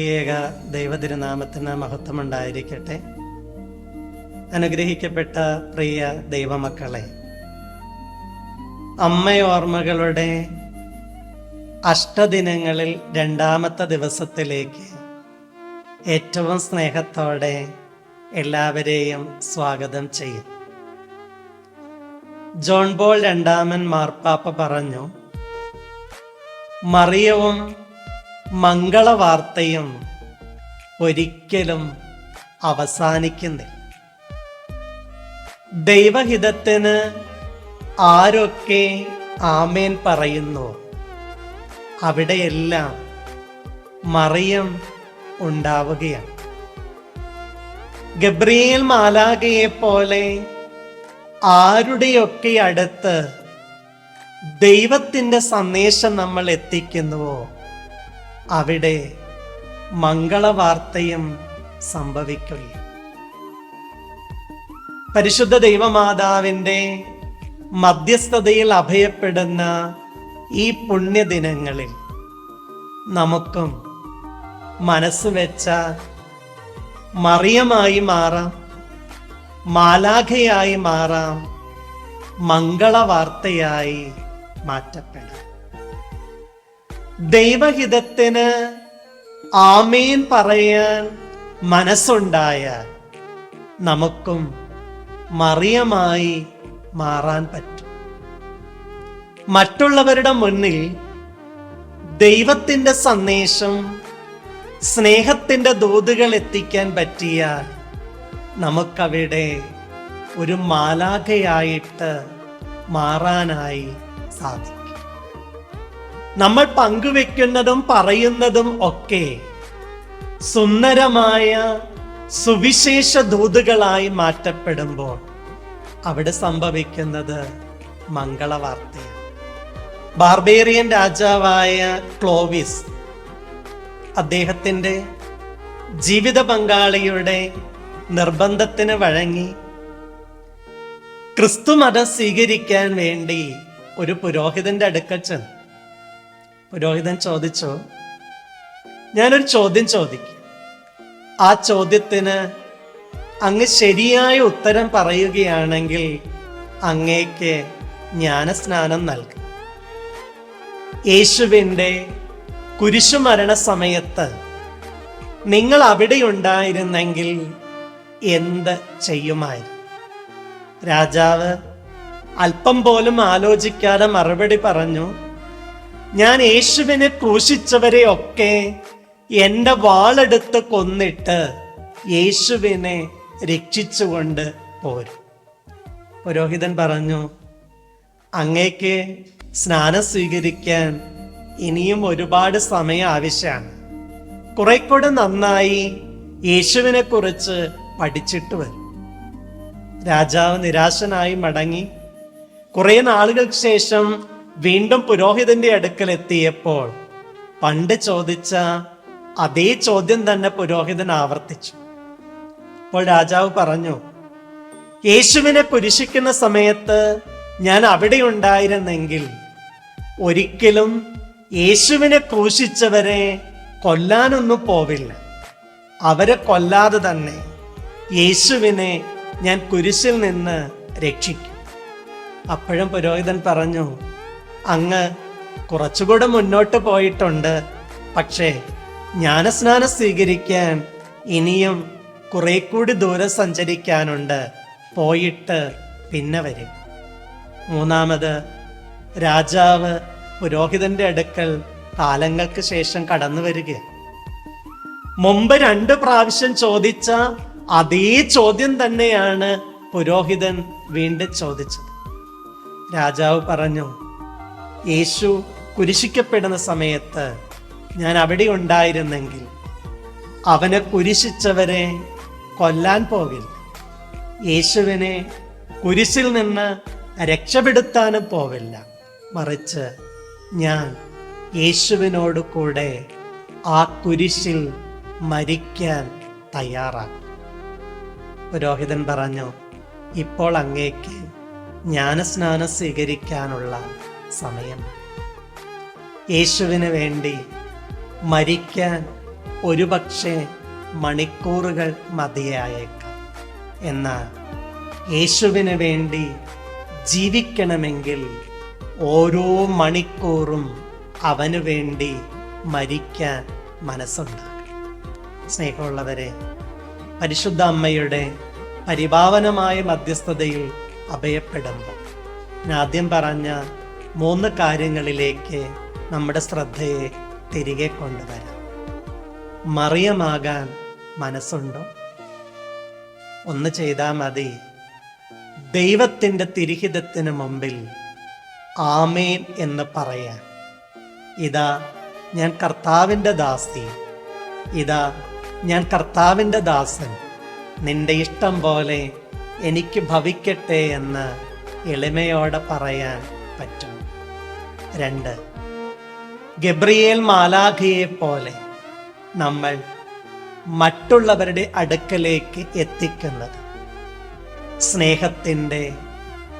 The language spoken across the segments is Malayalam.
ത്രിയേക ദൈവതിരുനാമത്തിന് മഹത്വമുണ്ടായിരിക്കട്ടെ. അനുഗ്രഹിക്കപ്പെട്ട പ്രിയ ദൈവമക്കളെ അമ്മയോർമ്മകളുടെ അഷ്ടദിനങ്ങളിൽ രണ്ടാമത്തെ ദിവസത്തിലേക്ക് ഏറ്റവും സ്നേഹത്തോടെ എല്ലാവരെയും സ്വാഗതം ചെയ്യും. ജോൺ ബോൾ രണ്ടാമൻ മാർപ്പാപ്പ പറഞ്ഞു മറിയവും മംഗളവാർത്തയും ഒരിക്കലും അവസാനിക്കുന്നില്ല. ദൈവഹിതത്തിന് ആരൊക്കെ ആമേൻ പറയുന്നു? അവിടെയെല്ലാം മറിയം ഉണ്ടാവുകയാണ്. ഗബ്രിയേൽ മാലാകയെ പോലെ ആരുടെയൊക്കെ അടുത്ത് ദൈവത്തിന്റെ സന്ദേശം നമ്മൾ എത്തിക്കുന്നുവോ? അവിടെ മംഗളവാർത്തയും സംഭവിക്കുകയും പരിശുദ്ധ ദൈവമാതാവിന്റെ മധ്യസ്ഥതയിൽ അഭയപ്പെടുന്ന ഈ പുണ്യദിനങ്ങളിൽ നമുക്കും മനസ്സ് വെച്ച മറിയമായി മാറാം മാലാഖയായി മാറാം മംഗളവാർത്തയായി മാറ്റപ്പെടാം. ദൈവഹിതത്തിന് ആമേൻ പറയാൻ മനസ്സുണ്ടായ നമുക്കും മറിയമായി മാറാൻ പറ്റും. മറ്റുള്ളവരുടെ മുന്നിൽ ദൈവത്തിന്റെ സന്ദേശം സ്നേഹത്തിന്റെ ദൂതുകൾ എത്തിക്കാൻ പറ്റിയ നമുക്കവിടെ ഒരു മാലാഖയായിട്ട് മാറാനായി സാധിക്കും. നമ്മൾ പങ്കുവെക്കുന്നതും പറയുന്നതും ഒക്കെ സുന്ദരമായ സുവിശേഷ ദൂതുകളായി മാറ്റപ്പെടുമ്പോൾ അവിടെ സംഭവിക്കുന്നത് മംഗളവാർത്തയാണ്. ബാർബേറിയൻ രാജാവായ ക്ലോവിസ് അദ്ദേഹത്തിന്റെ ജീവിത പങ്കാളിയുടെ നിർബന്ധത്തിന് വഴങ്ങി ക്രിസ്തു മതം സ്വീകരിക്കാൻ വേണ്ടി ഒരു പുരോഹിതന്റെ അടുക്കൽ ചെന്നു. പുരോഹിതൻ ചോദിച്ചു ഞാനൊരു ചോദ്യം ചോദിക്കും. ആ ചോദ്യത്തിന് അങ്ങ് ശരിയായ ഉത്തരം പറയുകയാണെങ്കിൽ അങ്ങേക്ക് ജ്ഞാനസ്നാനം നൽകും. യേശുവിന്റെ കുരിശുമരണ സമയത്ത് നിങ്ങൾ അവിടെ ഉണ്ടായിരുന്നെങ്കിൽ എന്ത് ചെയ്യുമായിരുന്നു? രാജാവ് അല്പം പോലും ആലോചിക്കാതെ മറുപടി പറഞ്ഞു ഞാൻ യേശുവിനെ ക്രൂശിച്ചവരെയൊക്കെ എന്റെ വാളെടുത്ത് കൊന്നിട്ട് യേശുവിനെ രക്ഷിച്ചുകൊണ്ട് പോരും. പുരോഹിതൻ പറഞ്ഞു അങ്ങേക്ക് സ്നാനം സ്വീകരിക്കാൻ ഇനിയും ഒരുപാട് സമയം ആവശ്യമാണ്. കുറെ കൂടെ നന്നായി യേശുവിനെ കുറിച്ച് പഠിച്ചിട്ട് വരും. രാജാവ് നിരാശനായി മടങ്ങി. കുറെ നാളുകൾക്ക് ശേഷം വീണ്ടും പുരോഹിതന്റെ അടുക്കൽ എത്തിയപ്പോൾ പണ്ട് ചോദിച്ച അതേ ചോദ്യം തന്നെ പുരോഹിതൻ ആവർത്തിച്ചു. അപ്പോൾ രാജാവ് പറഞ്ഞു യേശുവിനെ കുരിശിക്കുന്ന സമയത്ത് ഞാൻ അവിടെ ഉണ്ടായിരുന്നെങ്കിൽ ഒരിക്കലും യേശുവിനെ ക്രൂശിച്ചവരെ കൊല്ലാനൊന്നും പോവില്ല. അവരെ കൊല്ലാതെ തന്നെ യേശുവിനെ ഞാൻ കുരിശിൽ നിന്ന് രക്ഷിക്കും. അപ്പോഴും പുരോഹിതൻ പറഞ്ഞു അങ്ങ് കുറച്ചുകൂടെ മുന്നോട്ട് പോയിട്ടുണ്ട്. പക്ഷേ ജ്ഞാനസ്നാനം സ്വീകരിക്കാൻ ഇനിയും കുറെ കൂടി ദൂരം സഞ്ചരിക്കാനുണ്ട്. പോയിട്ട് പിന്നെ വരും. മൂന്നാമത് രാജാവ് പുരോഹിതന്റെ അടുക്കൽ കാലങ്ങൾക്ക് ശേഷം കടന്നു വരിക. മുമ്പ് രണ്ട് പ്രാവശ്യം ചോദിച്ച അതേ ചോദ്യം തന്നെയാണ് പുരോഹിതൻ വീണ്ടും ചോദിച്ചത്. രാജാവ് പറഞ്ഞു യേശു കുരിശിക്കപ്പെടുന്ന സമയത്ത് ഞാൻ അവിടെ ഉണ്ടായിരുന്നെങ്കിൽ അവനെ കുരിശിച്ചവരെ കൊല്ലാൻ പോകില്ല. യേശുവിനെ കുരിശിൽ നിന്ന് രക്ഷപ്പെടുത്താനും പോവില്ല മറിച്ച് ഞാൻ യേശുവിനോട് കൂടെ ആ കുരിശിൽ മരിക്കാൻ തയ്യാറാകും. പുരോഹിതൻ പറഞ്ഞു ഇപ്പോൾ അങ്ങേക്ക് ജ്ഞാനസ്നാനം സ്വീകരിക്കാനുള്ള സമയം. യേശുവിന് വേണ്ടി മരിക്കാൻ ഒരുപക്ഷെ മണിക്കൂറുകൾ മതിയായേക്കാം. എന്നാൽ യേശുവിന് വേണ്ടി ജീവിക്കണമെങ്കിൽ ഓരോ മണിക്കൂറും അവനു വേണ്ടി മരിക്കാൻ മനസ്സുണ്ടാകും സ്നേഹമുള്ളവരെ പരിശുദ്ധ അമ്മയുടെ പരിഭാവനമായ മധ്യസ്ഥതയിൽ അഭയപ്പെടുമ്പോൾ ഞാൻ ആദ്യം പറഞ്ഞ മൂന്ന് കാര്യങ്ങളിലേക്ക് നമ്മുടെ ശ്രദ്ധയെ തിരികെ കൊണ്ടുവരാം. മറിയമാകാൻ മനസ്സുണ്ടോ? ഒന്ന് ചെയ്താൽ മതി. ദൈവത്തിന്റെ തിരിഹിതത്തിന് മുമ്പിൽ ആമേൻ എന്ന് പറയാൻ. ഇതാ ഞാൻ കർത്താവിന്റെ ദാസി. ഇതാ ഞാൻ കർത്താവിന്റെ ദാസൻ. നിന്റെ ഇഷ്ടം പോലെ എനിക്ക് ഭവിക്കട്ടെ എന്ന് എളിമയോടെ പറയാൻ പറ്റും. രണ്ട്. ഗബ്രിയേൽ മാലാഖയെ പോലെ നമ്മൾ മറ്റുള്ളവരുടെ അടുക്കലേക്ക് എത്തിക്കുന്നത് സ്നേഹത്തിന്റെ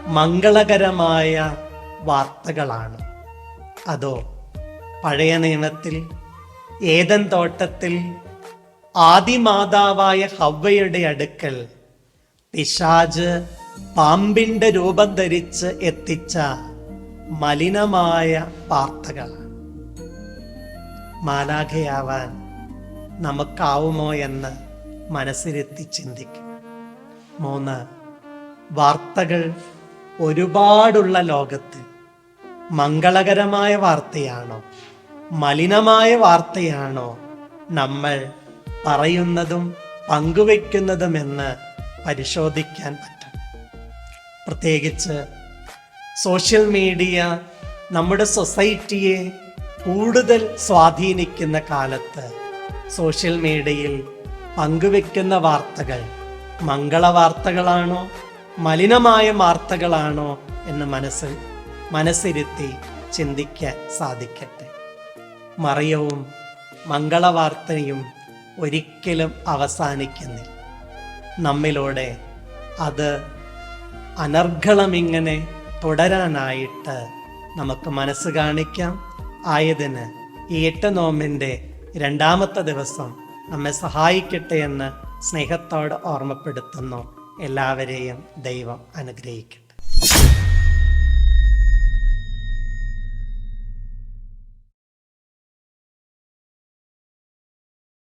മംഗളകരമായ വാർത്തകളാണ്. അതോ പഴയ നിയമത്തിൽ ഏതൻ തോട്ടത്തിൽ ആദിമാതാവായ ഹവ്വയുടെ അടുക്കൽ പിശാജ് പാമ്പിന്റെ രൂപം ധരിച്ച് എത്തിച്ച മലിനമായ വാർത്തകളാണ് മാലാഖയാവാൻ നമുക്കാവുമോ എന്ന് മനസ്സിലെത്തി ചിന്തിക്കുക മൂന്ന് വാർത്തകൾ ഒരുപാടുള്ള ലോകത്ത് മംഗളകരമായ വാർത്തയാണോ മലിനമായ വാർത്തയാണോ നമ്മൾ പറയുന്നതും പങ്കുവെക്കുന്നതുമെന്ന് പരിശോധിക്കാൻ പറ്റും. പ്രത്യേകിച്ച് സോഷ്യൽ മീഡിയ നമ്മുടെ സൊസൈറ്റിയെ കൂടുതൽ സ്വാധീനിക്കുന്ന കാലത്ത് സോഷ്യൽ മീഡിയയിൽ പങ്കുവെക്കുന്ന വാർത്തകൾ മംഗള വാർത്തകളാണോ മലിനമായ വാർത്തകളാണോ എന്ന് മനസ്സിൽ മനസ്സിരുത്തി ചിന്തിക്കാൻ സാധിക്കട്ടെ. മറിയവും മംഗളവാർത്തയും ഒരിക്കലും അവസാനിക്കുന്നില്ല. നമ്മിലൂടെ അത് അനർഘളമിങ്ങനെ തുടരാനായിട്ട് നമുക്ക് മനസ്സ് കാണിക്കാം. ആയതിന് ഈ എട്ട് നോമ്പിന്റെ രണ്ടാമത്തെ ദിവസം നമ്മെ സഹായിക്കട്ടെ എന്ന് സ്നേഹത്തോട് ഓർമ്മപ്പെടുത്തുന്നു. എല്ലാവരെയും ദൈവം അനുഗ്രഹിക്കും